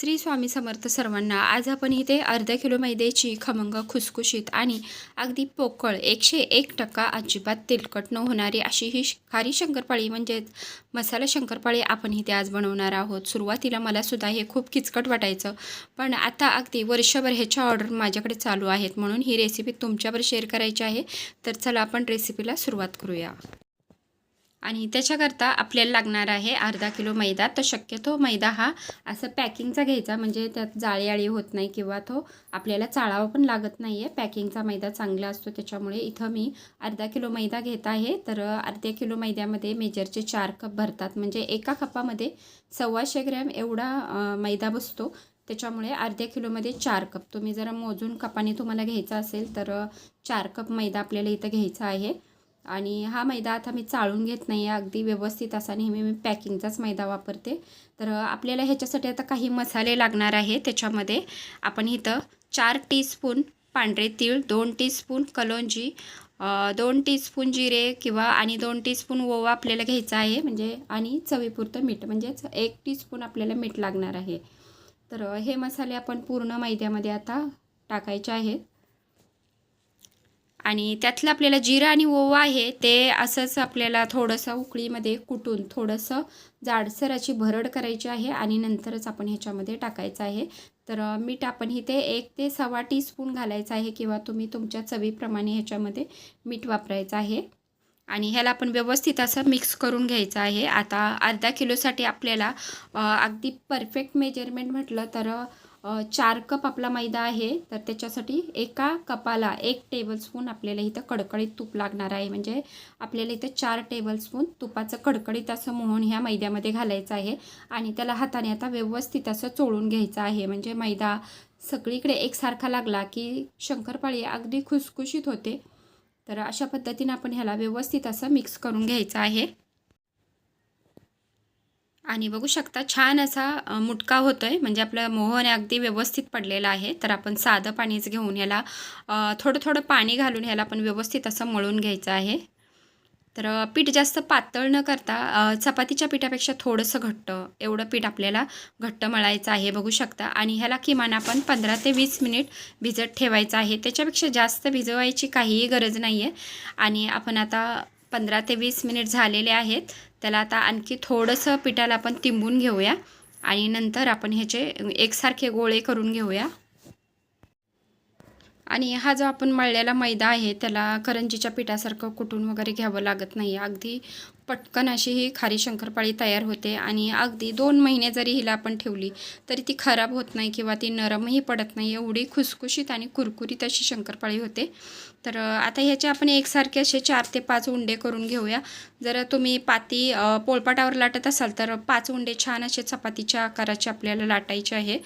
श्री स्वामी समर्थ सर्वांना आज आपण इथे अर्धा किलो मैद्याची खमंग खुसखुशीत आणि अगदी पोकळ एकशे एक टक्का अजिबात तेलकट न होणारी अशी ही श- खारी शंकरपाळी म्हणजेच मसाला शंकरपाळी आपण इथे आज बनवणार आहोत. सुरुवातीला मला सुद्धा हे खूप किचकट वाटायचं पण आता अगदी वर्षभर ह्याच्या ऑर्डर माझ्याकडे चालू आहेत म्हणून ही रेसिपी तुमच्यावर शेअर करायची आहे. तर चला आपण रेसिपीला सुरुवात करूया. आणि त्याच्याकरता आपल्याला लागणार आहे अर्धा किलो मैदा. तर शक्यतो मैदा हा असं पॅकिंगचा घ्यायचा म्हणजे त्यात जाळीआळी होत नाही किंवा तो आपल्याला चाळावा पण लागत नाही आहे पॅकिंगचा मैदा चांगला असतो त्याच्यामुळे इथं मी अर्धा किलो मैदा घेत आहे. तर अर्ध्या किलो मैद्यामध्ये मेजरचे चार कप भरतात म्हणजे एका कपामध्ये सव्वाशे ग्रॅम एवढा मैदा बसतो. त्याच्यामुळे अर्ध्या किलोमध्ये चार कप. तुम्ही जरा मोजून कपाने तुम्हाला घ्यायचा असेल तर चार कप मैदा आपल्याला इथं घ्यायचा आहे. आणि हा मैदा आता मी चाळून घेत नाही आहे. अगदी व्यवस्थित असा नेहमी मी पॅकिंगचाच मैदा वापरते. तर आपल्याला ह्याच्यासाठी आता काही मसाले लागणार आहे त्याच्यामध्ये आपण इथं चार टीस्पून पांढरे तीळ दोन टीस्पून कलोंजी दोन टीस्पून जिरे किंवा आणि दोन टीस्पून ओवा आपल्याला घ्यायचा आहे. म्हणजे आणि चवीपुरतं मीठ. म्हणजेच एक टीस्पून आपल्याला मीठ लागणार आहे. तर हे मसाले आपण पूर्ण मैद्यामध्ये आता टाकायचे आहेत. आणि त्यातलं आपल्याला जिरं आणि ओवा आहे ते असंच आपल्याला थोडंसं उकळीमध्ये कुटून थोडंसं जाडसर अशी भरड करायची आहे आणि नंतरच आपण ह्याच्यामध्ये टाकायचं आहे. तर मीठ आपण इथे एक ते सव्वा टीस्पून घालायचं आहे किंवा तुम्ही तुमच्या चवीप्रमाणे ह्याच्यामध्ये मीठ वापरायचं आहे. आणि ह्याला आपण व्यवस्थित असं मिक्स करून घ्यायचं आहे. आता अर्धा किलोसाठी आपल्याला अगदी परफेक्ट मेजरमेंट म्हटलं तर चार कप आपला मैदा आहे तर त्याच्यासाठी एका कपाला एक टेबलस्पून आपल्याला इथं कडकडीत तूप लागणार आहे. म्हणजे आपल्याला इथं चार टेबलस्पून तुपाचं कडकडीत असं मोहन ह्या मैद्यामध्ये घालायचं आहे आणि त्याला हाताने आता व्यवस्थित असं चोळून घ्यायचं आहे. म्हणजे मैदा सगळीकडे एकसारखा लागला की शंकरपाळी अगदी खुसखुशीत होते. तर अशा पद्धतीनं आपण ह्याला व्यवस्थित असं मिक्स करून घ्यायचं आहे. आणि बघू शकता छान असा मुटका होतो आहे म्हणजे आपलं मोहन अगदी व्यवस्थित पडलेला आहे. तर आपण साधं पाणीच घेऊन ह्याला थोडं थोडं पाणी घालून ह्याला आपण व्यवस्थित असं मळून घ्यायचं आहे. तर पीठ जास्त पातळ न करता चपातीच्या पिठापेक्षा थोडंसं घट्ट एवढं पीठ आपल्याला घट्ट मळायचं आहे बघू शकता. आणि ह्याला किमान आपण पंधरा ते वीस मिनिट भिजत ठेवायचं आहे. त्याच्यापेक्षा जास्त भिजवायची काहीही गरज नाही आहे आणि आपण आता पंधरा ते वीस मिनिट झालेले आहेत. त्याला आता आणखी थोडंसं पिठाला आपण तिंबून घेऊया. आणि नंतर आपण ह्याचे एकसारखे गोळे करून घेऊया. आणि हा जो आपण मळलेला मैदा आहे त्याला करंजीच्या पिठासारखं कुटून वगैरे घ्यावं लागत नाही. अगदी पटकन अशी ही खारी शंकरपाळी तयार होते आणि अगदी दोन महिने जरी हिला आपण ठेवली तरी ती खराब होत नाही किंवा ती नरमही पडत नाही. एवढी खुसखुशीत आणि कुरकुरीत अशी शंकरपाळी होते. तर आता ह्याचे आपण एकसारखे असे चार ते पाच उंडे करून घेऊया. जर तुम्ही पाती पोळपाटावर लाटत असाल तर पाच उंडे छान असे चपातीच्या आकाराचे आपल्याला लाटायचे आहे.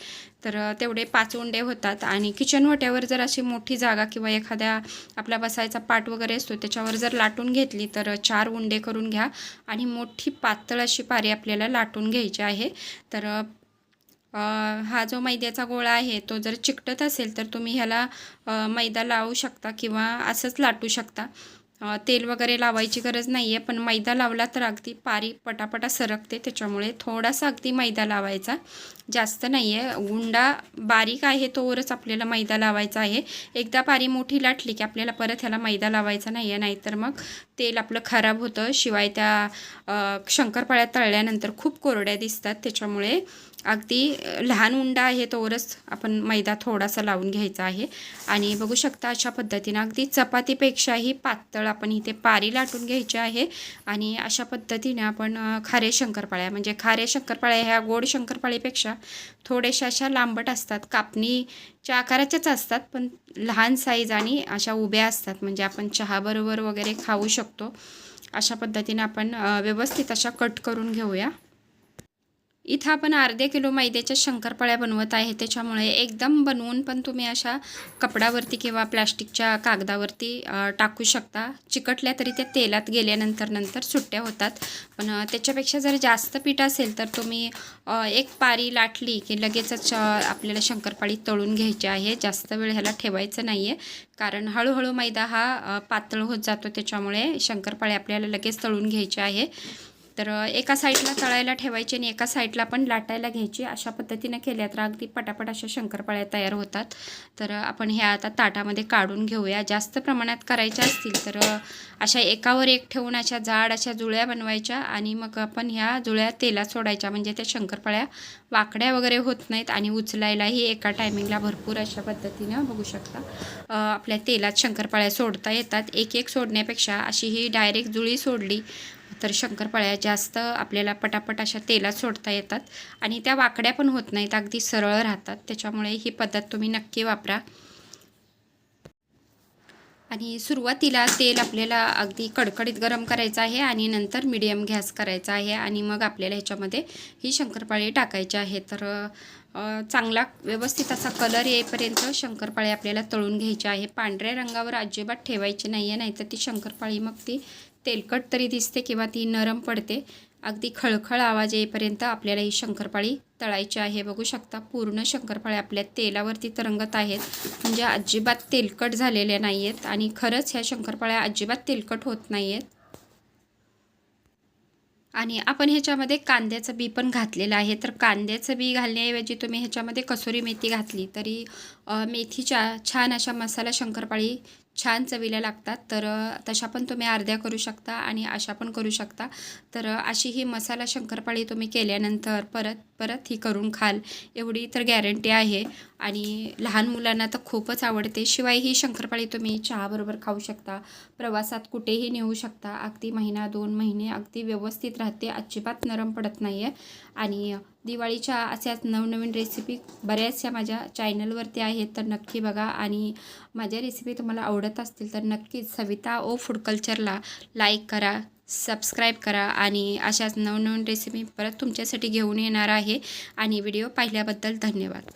तर तेवढे पाच उंडे होतात आणि किचन वट्यावर जर अशी मोठी जागा किंवा एखाद्या आपला बसायचा पाट वगैरे असतो त्याच्यावर जर लाटून घेतली तर चार उंडे करून घ्या. आणि मोठी पातळ अशी पारी आपल्याला लाटून घ्यायची आहे. तर हा जो मैद्याचा गोळा आहे तो जर चिकटत असेल तर तुम्ही ह्याला मैदा लावू शकता किंवा असंच लाटू शकता. तेल वगैरे लावायची गरज नाही आहे पण मैदा लावला तर अगदी पारी पटापटा सरकते त्याच्यामुळे थोडासा अगदी मैदा लावायचा. जास्त नाही आहे गुंडा बारीक आहे तोवरच आपल्याला मैदा लावायचा आहे. एकदा पारी मोठी लाटली की आपल्याला परत ह्याला मैदा लावायचा नाही आहे नाहीतर मग तेल आपलं खराब होतं. शिवाय त्या शंकरपाळ्या तळल्यानंतर खूप कोरड्या दिसतात. त्याच्यामुळे अगदी लहान उंडा आहे तोवरच आपण मैदा थोडासा लावून घ्यायचा आहे. आणि बघू शकता अशा पद्धतीनं अगदी चपातीपेक्षाही पातळ आपण इथे पारी लाटून घ्यायची आहे. आणि अशा पद्धतीने आपण खारे शंकरपाळ्या म्हणजे खारे शंकरपाळ्या ह्या गोड शंकरपाळीपेक्षा थोड्याशा अशा लांबट असतात कापणीच्या आकाराच्याच असतात पण लहान साईज आणि अशा उभ्या असतात. म्हणजे आपण चहाबरोबर वगैरे खाऊ शकतो. अशा पद्धतीने आपण व्यवस्थित अशा कट करून घेऊया. इथं आपण अर्धे किलो मैद्याच्या शंकरपाळ्या बनवत आहे. त्याच्यामुळे एकदम बनवून पण तुम्ही अशा कपडावरती किंवा प्लॅस्टिकच्या कागदावरती टाकू शकता. चिकटल्या तरी त्या तेलात गेल्यानंतर नंतर सुट्ट्या होतात. पण त्याच्यापेक्षा जर जास्त पीठ असेल तर तुम्ही एक पारी लाटली की लगेचच आपल्याला शंकरपाळी तळून घ्यायची आहे. जास्त वेळ ह्याला ठेवायचं नाही आहे कारण हळूहळू मैदा हा पातळ होत जातो. त्याच्यामुळे शंकरपाळी आपल्याला लगेच तळून घ्यायची आहे. तर एका साईडला तळायला ठेवायची आणि एका साईडला पण लाटायला घ्यायची. अशा पद्धतीनं केल्या तर अगदी पटापट अशा शंकरपाळ्या तयार होतात. तर आपण ह्या आता ताटामध्ये काढून घेऊया. जास्त प्रमाणात करायच्या असतील तर अशा एकावर एक ठेवून अशा जाड अशा जुळ्या बनवायच्या आणि मग आपण ह्या जुळ्या तेलात सोडायच्या. म्हणजे त्या शंकरपाळ्या वाकड्या वगैरे होत नाहीत आणि उचलायलाही एका टायमिंगला भरपूर अशा पद्धतीनं बघू शकता. आपल्या तेलात शंकरपाळ्या सोडता येतात. एक एक सोडण्यापेक्षा अशी ही डायरेक्ट जुळी सोडली तर शंकरपाळ्या जास्त आपल्याला पटापट अशा तेलात सोडता येतात आणि त्या वाकड्या पण होत नाहीत अगदी सरळ राहतात. त्याच्यामुळे ही पद्धत तुम्ही नक्की वापरा. आणि सुरुवातीला तेल आपल्याला अगदी कडकडीत गरम करायचं आहे आणि नंतर मिडियम गॅस करायचा आहे आणि मग आपल्याला ह्याच्यामध्ये ही शंकरपाळी टाकायची आहे. तर चांगला व्यवस्थित असा कलर येईपर्यंत शंकरपाळी आपल्याला तळून घ्यायची आहे. पांढऱ्या रंगावर अजिबात ठेवायची नाही आहे नाहीतर ती शंकरपाळी मग ती तेलकट तरी दिसते किंवा ती नरम पडते. अगदी खळखळ आवाज येईपर्यंत आपल्याला ही शंकरपाळी तळायची आहे. बघू शकता पूर्ण शंकरपाळी आपल्या तेलावरती तरंगत आहेत. म्हणजे अजिबात तेलकट झालेल्या नाही आहेत आणि खरंच ह्या शंकरपाळ्या अजिबात तेलकट होत नाही आहेत आणि आपण ह्याच्यामध्ये कांद्याचं बी पण घातलेलं आहे. तर कांद्याचं बी घालण्याऐवजी तुम्ही ह्याच्यामध्ये कसुरी मेथी घातली तरी मेथीच्या छान अशा मसाला शंकरपाळी छान चवीला लागतात. तर तशा पण तुम्ही अर्ध्या करू शकता आणि अशा पण करू शकता. तर अशी ही मसाला शंकरपाळी तुम्ही केल्यानंतर परत परत ही करून खाल. एवढी तर गॅरंटी आहे. आणि लहान मुलांना तर खूपच आवडते. शिवाय ही शंकरपाळी तुम्ही चहाबरोबर खाऊ शकता. प्रवासात कुठेही नेऊ शकता. अगदी महिना दोन महिने अगदी व्यवस्थित राहते. अजिबात नरम पडत नाही आहे आणि दिवाळीच्या अशाच नवनवीन रेसिपी बऱ्याचशा माझ्या चॅनलवरती आहेत तर नक्की बघा. आणि माझ्या रेसिपी तुम्हाला आवडत असतील तर नक्कीच सविता ओ फूड कल्चरला लाईक करा सबस्क्राईब करा. आणि अशाच नवनवीन रेसिपी परत तुमच्यासाठी घेऊन येणार आहे. आणि व्हिडिओ पाहिल्याबद्दल धन्यवाद.